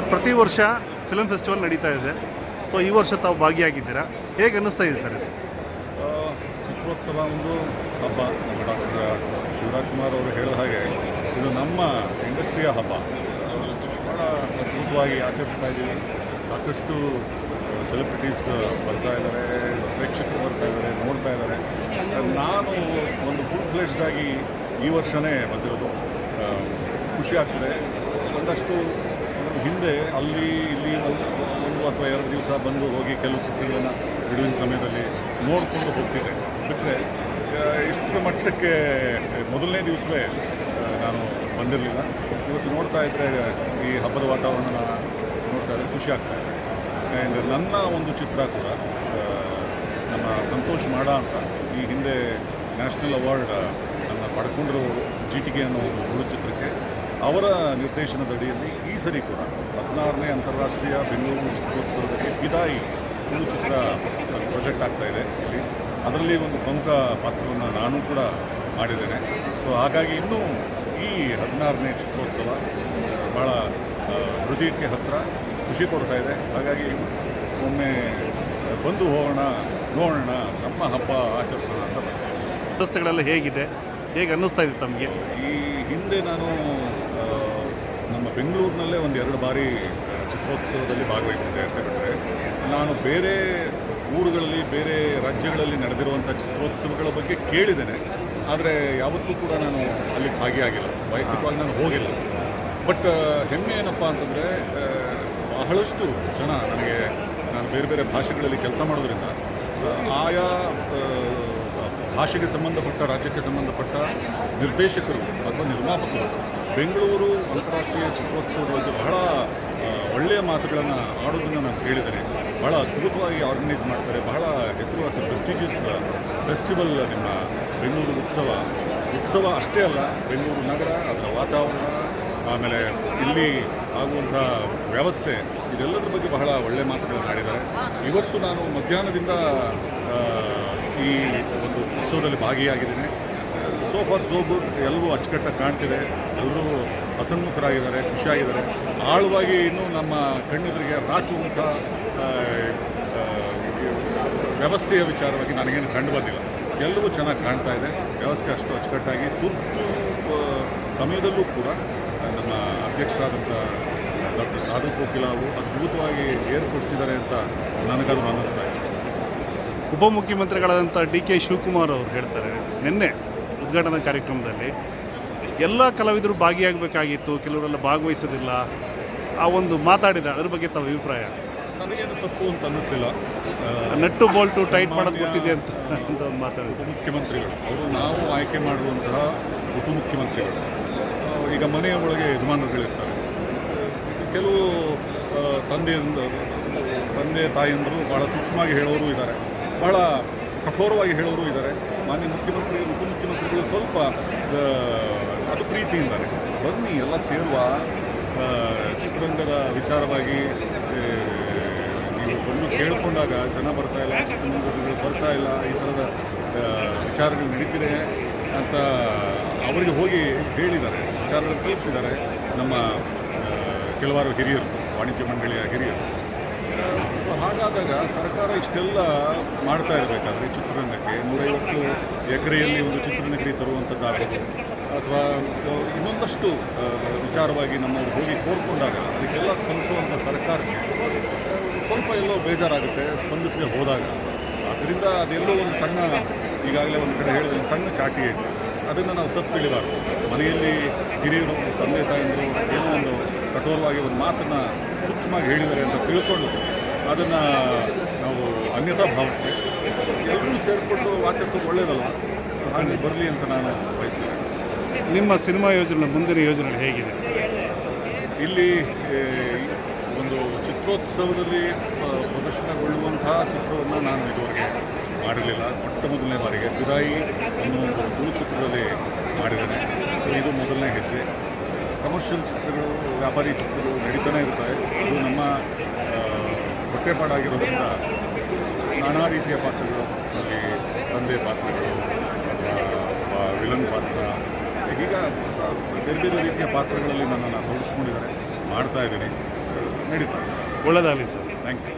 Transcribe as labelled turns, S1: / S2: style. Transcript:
S1: Sir, ಪ್ರತಿ ವರ್ಷ film festival ನಡೀತಾ ಇದೆ. ಸೊ ಈ ವರ್ಷ ತಾವು ಭಾಗಿಯಾಗಿದ್ದೀರಾ? ಹೇಗೆ ಅನ್ನಿಸ್ತಾ ಇದೆ ಸರ್?
S2: ಚಿತ್ರೋತ್ಸವ ಒಂದು ಹಬ್ಬ. ಡಾಕ್ಟರ್ ಶಿವರಾಜ್ ಕುಮಾರ್ ಅವರು ಹೇಳಿದ ಹಾಗೆ ಇದು ನಮ್ಮ ಇಂಡಸ್ಟ್ರಿಯ ಹಬ್ಬ. ಭಾಳ ಅದ್ಭುತವಾಗಿ ಆಚರಿಸ್ತಾ ಇದ್ದೀವಿ. ಸಾಕಷ್ಟು ಸೆಲೆಬ್ರಿಟೀಸ್ ಬರ್ತಾ ಇದ್ದಾರೆ, ಪ್ರೇಕ್ಷಕರು ಬರ್ತಾ ಇದ್ದಾರೆ, ನೋಡ್ತಾ ಇದ್ದಾರೆ. ನಾನು ಒಂದು ಫುಲ್ ಫ್ಲೆಜ್ಡ್ ಆಗಿ ಈ ವರ್ಷವೇ ಬಂದಿರೋದು. ಖುಷಿ ಆಗ್ತದೆ. ಒಂದಷ್ಟು ಹಿಂದೆ ಅಲ್ಲಿ, ಇಲ್ಲಿ ಒಂದು ಅಥವಾ ಎರಡು ದಿವಸ ಬಂದು ಹೋಗಿ ಕೆಲವು ಚಿತ್ರಗಳನ್ನು ಬಿಡುವಿನ ಸಮಯದಲ್ಲಿ ನೋಡಿಕೊಂಡು ಹೋಗ್ತಿದ್ದೆ. ಬಿಟ್ಟರೆ ಇಷ್ಟರ ಮಟ್ಟಕ್ಕೆ ಮೊದಲನೇ ದಿವಸವೇ ನಾನು ಬಂದಿರಲಿಲ್ಲ. ಇವತ್ತು ನೋಡ್ತಾ ಇದ್ದರೆ ಈ ಹಬ್ಬದ ವಾತಾವರಣ ನೋಡ್ತಾ ಇದ್ದರೆ ಖುಷಿ ಆಗ್ತಾ ಇದೆ. ಆ್ಯಂಡ್ ನನ್ನ ಒಂದು ಚಿತ್ರ ಕೂಡ ನಮ್ಮ ಸಂತೋಷ್ ಮಾಡ ಅಂತ ಈ ಹಿಂದೆ ನ್ಯಾಷನಲ್ ಅವಾರ್ಡ್ ನನ್ನ ಪಡ್ಕೊಂಡಿರೋ ಜಿಟಿಗೆ ಅನ್ನೋ ಒಂದು ಚಿತ್ರಕ್ಕೆ ಅವರ ನಿರ್ದೇಶನದಡಿಯಲ್ಲಿ ಈ ಸರಿ ಕೂಡ ಹದಿನಾರನೇ ಅಂತಾರಾಷ್ಟ್ರೀಯ ಬೆಂಗಳೂರು ಚಿತ್ರೋತ್ಸವದಲ್ಲಿ ಪಿದಾಯಿ ತುಳು ಚಿತ್ರ ಪ್ರಾಜೆಕ್ಟ್ ಆಗ್ತಾ ಇದೆ. ಇಲ್ಲಿ ಅದರಲ್ಲಿ ಒಂದು ಪ್ರಮುಖ ಪಾತ್ರವನ್ನು ನಾನು ಕೂಡ ಮಾಡಿದ್ದೇನೆ. ಸೊ ಹಾಗಾಗಿ ಇನ್ನೂ ಈ ಹದಿನಾರನೇ ಚಿತ್ರೋತ್ಸವ ಭಾಳ ಹೃದಯಕ್ಕೆ ಹತ್ತಿರ ಖುಷಿ ಕೊಡ್ತಾ ಇದೆ. ಹಾಗಾಗಿ ಒಮ್ಮೆ ಬಂದು ಹೋಗೋಣ ನೋಡೋಣ ನಮ್ಮ ಹಬ್ಬ ಆಚರಿಸೋಣ ಅಂತ ಬಂದೆ.
S1: ವ್ಯವಸ್ಥೆಗಳೆಲ್ಲ ಹೇಗಿದೆ? ಹೇಗೆ ಅನ್ನಿಸ್ತಾ ಇದೆ ತಮಗೆ?
S2: ಈ ಹಿಂದೆ ನಾನು ನಮ್ಮ ಬೆಂಗಳೂರಿನಲ್ಲೇ ಒಂದು ಎರಡು ಬಾರಿ ಚಿತ್ರೋತ್ಸವದಲ್ಲಿ ಭಾಗವಹಿಸಿದ್ದೆ ಅಷ್ಟೇ ಬಿಟ್ಟರೆ ನಾನು ಬೇರೆ ಊರುಗಳಲ್ಲಿ, ಬೇರೆ ರಾಜ್ಯಗಳಲ್ಲಿ ನಡೆದಿರುವಂಥ ಚಿತ್ರೋತ್ಸವಗಳ ಬಗ್ಗೆ ಕೇಳಿದ್ದೇನೆ. ಆದರೆ ಯಾವತ್ತೂ ಕೂಡ ನಾನು ಅಲ್ಲಿ ಭಾಗಿಯಾಗಿಲ್ಲ ವೈಯಕ್ತಿಕವಾಗಿ ನಾನು ಹೋಗಿಲ್ಲ. ಬಟ್ ಹೆಮ್ಮೆ ಏನಪ್ಪ ಅಂತಂದರೆ ಬಹಳಷ್ಟು ಜನ ನನಗೆ, ನಾನು ಬೇರೆ ಬೇರೆ ಭಾಷೆಗಳಲ್ಲಿ ಕೆಲಸ ಮಾಡೋದ್ರಿಂದ ಆಯಾ ಭಾಷೆಗೆ ಸಂಬಂಧಪಟ್ಟ, ರಾಜ್ಯಕ್ಕೆ ಸಂಬಂಧಪಟ್ಟ ನಿರ್ದೇಶಕರು ಅಥವಾ ನಿರ್ಮಾಪಕರು, ಬೆಂಗಳೂರು ಅಂತಾರಾಷ್ಟ್ರೀಯ ಚಿತ್ರೋತ್ಸವದ ಬಗ್ಗೆ ಬಹಳ ಒಳ್ಳೆಯ ಮಾತುಗಳನ್ನು ಆಡೋದನ್ನು ನಾನು ಕೇಳಿದ್ದೇನೆ ಬಹಳ ಅದ್ಭುತವಾಗಿ ಆರ್ಗನೈಸ್ ಮಾಡ್ತಾರೆ. ಬಹಳ ಹೆಸರುವಾಸಿ ಪ್ರೆಸ್ಟಿಜಿಯಸ್ ಫೆಸ್ಟಿವಲ್ ನಿಮ್ಮ ಬೆಂಗಳೂರು ಉತ್ಸವ. ಉತ್ಸವ ಅಷ್ಟೇ ಅಲ್ಲ, ಬೆಂಗಳೂರು ನಗರ, ಅದರ ವಾತಾವರಣ, ಆಮೇಲೆ ಇಲ್ಲಿ ಆಗುವಂಥ ವ್ಯವಸ್ಥೆ, ಇದೆಲ್ಲದರ ಬಗ್ಗೆ ಬಹಳ ಒಳ್ಳೆಯ ಮಾತುಗಳನ್ನು ಆಡಿದ್ದಾರೆ. ಇವತ್ತು ನಾನು ಮಧ್ಯಾಹ್ನದಿಂದ ಈ ಒಂದು ಉತ್ಸವದಲ್ಲಿ ಭಾಗಿಯಾಗಿದ್ದೀನಿ. ಸೋ ಫಾರ್ ಸೋ ಗುಡ್ ಎಲ್ಲರೂ ಅಚ್ಚುಕಟ್ಟಾಗಿ ಕಾಣ್ತಿದೆ. ಎಲ್ಲರೂ ಹಸನ್ಮುಖರಾಗಿದ್ದಾರೆ ಖುಷಿಯಾಗಿದ್ದಾರೆ. ಆಳವಾಗಿ ಇನ್ನೂ ನಮ್ಮ ಕಣ್ಣೆದುರಿಗೆ ಆ, ವ್ಯವಸ್ಥೆಯ ವಿಚಾರವಾಗಿ ನನಗೇನು ಕಂಡು ಬಂದಿಲ್ಲ. ಎಲ್ಲವೂ ಚೆನ್ನಾಗಿ ಕಾಣ್ತಾ ಇದೆ. ವ್ಯವಸ್ಥೆ ಅಷ್ಟು ಅಚ್ಚುಕಟ್ಟಾಗಿ. ತುರ್ತು ಸಮಯದಲ್ಲೂ ಕೂಡ ನಮ್ಮ ಅಧ್ಯಕ್ಷರಾದಂಥ ಡಾಕ್ಟರ್ ಸಾಧು ಕೋಕಿಲ ಅದ್ಭುತವಾಗಿ ಏರ್ಪಡಿಸಿದ್ದಾರೆ ಅಂತ ನನಗದು ಅನ್ನಿಸ್ತಾ ಇದೆ.
S1: ಉಪಮುಖ್ಯಮಂತ್ರಿಗಳಾದಂಥ ಡಿ ಕೆ ಶಿವಕುಮಾರ್ ಅವರು ಹೇಳ್ತಾರೆ ನಿನ್ನೆ ಉದ್ಘಾಟನಾ ಕಾರ್ಯಕ್ರಮದಲ್ಲಿ ಎಲ್ಲ ಕಲಾವಿದರು ಭಾಗಿಯಾಗಬೇಕಾಗಿತ್ತು ಕೆಲವರೆಲ್ಲ ಭಾಗವಹಿಸೋದಿಲ್ಲ ಆ ಒಂದು ಮಾತಾಡಿದ ಅದ್ರ ಬಗ್ಗೆ ತಮ್ಮ ಅಭಿಪ್ರಾಯ?
S2: ನನಗೇನು ತಪ್ಪು ಅಂತ ಅನ್ನಿಸ್ಲಿಲ್ಲ.
S1: ನಟ್ಟು ಬೋಲ್ಟು ಟೈಟ್ ಮಾಡೋದು ಗೊತ್ತಿದೆ ಅಂತ ಅಂತ ಒಂದು ಮಾತಾಡಿದ
S2: ಉಪಮುಖ್ಯಮಂತ್ರಿಗಳು. ಅವರು ನಾವು ಆಯ್ಕೆ ಮಾಡುವಂತಹ ಉಪಮುಖ್ಯಮಂತ್ರಿಗಳು. ಈಗ ಮನೆಯ ಒಳಗೆ ಯಜಮಾನರುಗಳಿರ್ತಾರೆ. ಕೆಲವು ತಂದೆಯಿಂದ ತಂದೆ ತಾಯಿಯಂದರು ಭಾಳ ಸೂಕ್ಷ್ಮವಾಗಿ ಹೇಳೋರು ಇದ್ದಾರೆ. ಭಾಳ ಕಠೋರವಾಗಿ ಹೇಳೋರು ಇದ್ದಾರೆ. ಮಾನ್ಯ ಮುಖ್ಯಮಂತ್ರಿ, ಉಪಮುಖ್ಯಮಂತ್ರಿಗಳು ಸ್ವಲ್ಪ ಅದು ಪ್ರೀತಿಯಿಂದಾನೆ ಬನ್ನಿ, ಎಲ್ಲ ಸೇರುವ ಚಿತ್ರರಂಗದ ವಿಚಾರವಾಗಿ ನೀವು ಬಂದು ಕೇಳಿಕೊಂಡಾಗ ಜನ ಬರ್ತಾ ಇಲ್ಲ ಚಿತ್ರರಂಗಗಳು ಬರ್ತಾ ಇಲ್ಲ, ಈ ಥರದ ವಿಚಾರಗಳು ನಡೀತಿದೆ ಅಂತ ಅವರಿಗೆ ಹೋಗಿ ಹೇಳಿದ್ದಾರೆ, ವಿಚಾರಗಳು ತಲುಪಿಸಿದ್ದಾರೆ ನಮ್ಮ ಕೆಲವಾರು ಹಿರಿಯರು, ವಾಣಿಜ್ಯ ಮಂಡಳಿಯ ಹಿರಿಯರು. ಹಾಗಾದಾಗ ಸರ್ಕಾರ ಇಷ್ಟೆಲ್ಲ ಮಾಡ್ತಾ ಇರಬೇಕಾದ್ರೆ ಚಿತ್ರರಂಗಕ್ಕೆ ನೂರೈವತ್ತು ಎಕರೆಯಲ್ಲಿ ಒಂದು ಚಿತ್ರನಗರಿ ತರುವಂಥದ್ದಾಗಬೇಕು ಅಥವಾ ಇನ್ನೊಂದಷ್ಟು ವಿಚಾರವಾಗಿ ನಮ್ಮವರು ಹೋಗಿ ಕೋರ್ಕೊಂಡಾಗ ಅದಕ್ಕೆಲ್ಲ ಸ್ಪಂದಿಸುವಂಥ ಸರ್ಕಾರಕ್ಕೆ ಸ್ವಲ್ಪ ಎಲ್ಲೋ ಬೇಜಾರಾಗುತ್ತೆ, ಸ್ಪಂದಿಸದೆ ಹೋದಾಗ. ಅದರಿಂದ ಅದೆಲ್ಲೋ ಒಂದು ಸಣ್ಣ, ಈಗಾಗಲೇ ಒಂದು ಕಡೆ ಹೇಳಿದ ಒಂದು ಸಣ್ಣ ಚಾಟಿ ಇದೆ ಅದನ್ನು ನಾವು ತಪ್ಪು ತಿಳಿಬಾರ್ದು. ಮನೆಯಲ್ಲಿ ಹಿರಿಯರು, ತಂದೆ ತಾಯಿಯರು ಏನೋ ಒಂದು ಕಠೋರವಾಗಿ ಒಂದು ಮಾತನ್ನು ಸೂಕ್ಷ್ಮವಾಗಿ ಹೇಳಿದ್ದಾರೆ ಅಂತ ತಿಳ್ಕೊಂಡು ಅದನ್ನು ನಾವು ಅನ್ಯತಾ ಭಾವಿಸ್ತೇವೆ. ಎಲ್ಲರೂ ಸೇರಿಕೊಂಡು ಆಚರಿಸೋದು ಒಳ್ಳೆಯದಲ್ಲ ಹಾಗೆ ಬರಲಿ ಅಂತ ನಾನು ಬಯಸ್ತೇನೆ.
S1: ನಿಮ್ಮ ಸಿನಿಮಾ ಯೋಜನೆ, ಮುಂದಿನ ಯೋಜನೆ ಹೇಗಿದೆ?
S2: ಇಲ್ಲಿ ಒಂದು ಚಿತ್ರೋತ್ಸವದಲ್ಲಿ ಪ್ರದರ್ಶನಗೊಳ್ಳುವಂತಹ ಚಿತ್ರವನ್ನು ನಾನು ಇದುವರೆಗೆ ಮಾಡಿರಲಿಲ್ಲ. ಮೊಟ್ಟ ಮೊದಲನೇ ಬಾರಿಗೆ ಬಿದಾಯಿ ಅನ್ನೋ ಒಂದು ತುಳು ಚಿತ್ರದಲ್ಲಿ ಮಾಡಿದ್ದೇನೆ. ಸೊ ಇದು ಮೊದಲನೇ ಹೆಜ್ಜೆ. ಕಮರ್ಷಿಯಲ್ ಚಿತ್ರಗಳು, ವ್ಯಾಪಾರಿ ಚಿತ್ರಗಳು ನಡೀತಾನೆ ಇರ್ತವೆ ಅದು ನಮ್ಮ ಹೊಟ್ಟೆಪಾಡಾಗಿರೋದ್ರಿಂದ ನಾನಾ ರೀತಿಯ ಪಾತ್ರಗಳು ಅಲ್ಲಿ ತಂದೆ ಪಾತ್ರಗಳು ವಿಲನ್ ಪಾತ್ರ ಈಗ ಹೊಸ ಬೇರೆ ಬೇರೆ ರೀತಿಯ ಪಾತ್ರಗಳಲ್ಲಿ ನನ್ನನ್ನು ತೊಡಗಿಸ್ಕೊಂಡಿದ್ದಾರೆ ಮಾಡ್ತಾ ಇದ್ದೀನಿ. ನಡೀತಾ
S1: ಒಳ್ಳೆಯದಾಗಲಿ ಸರ್.
S2: Thank you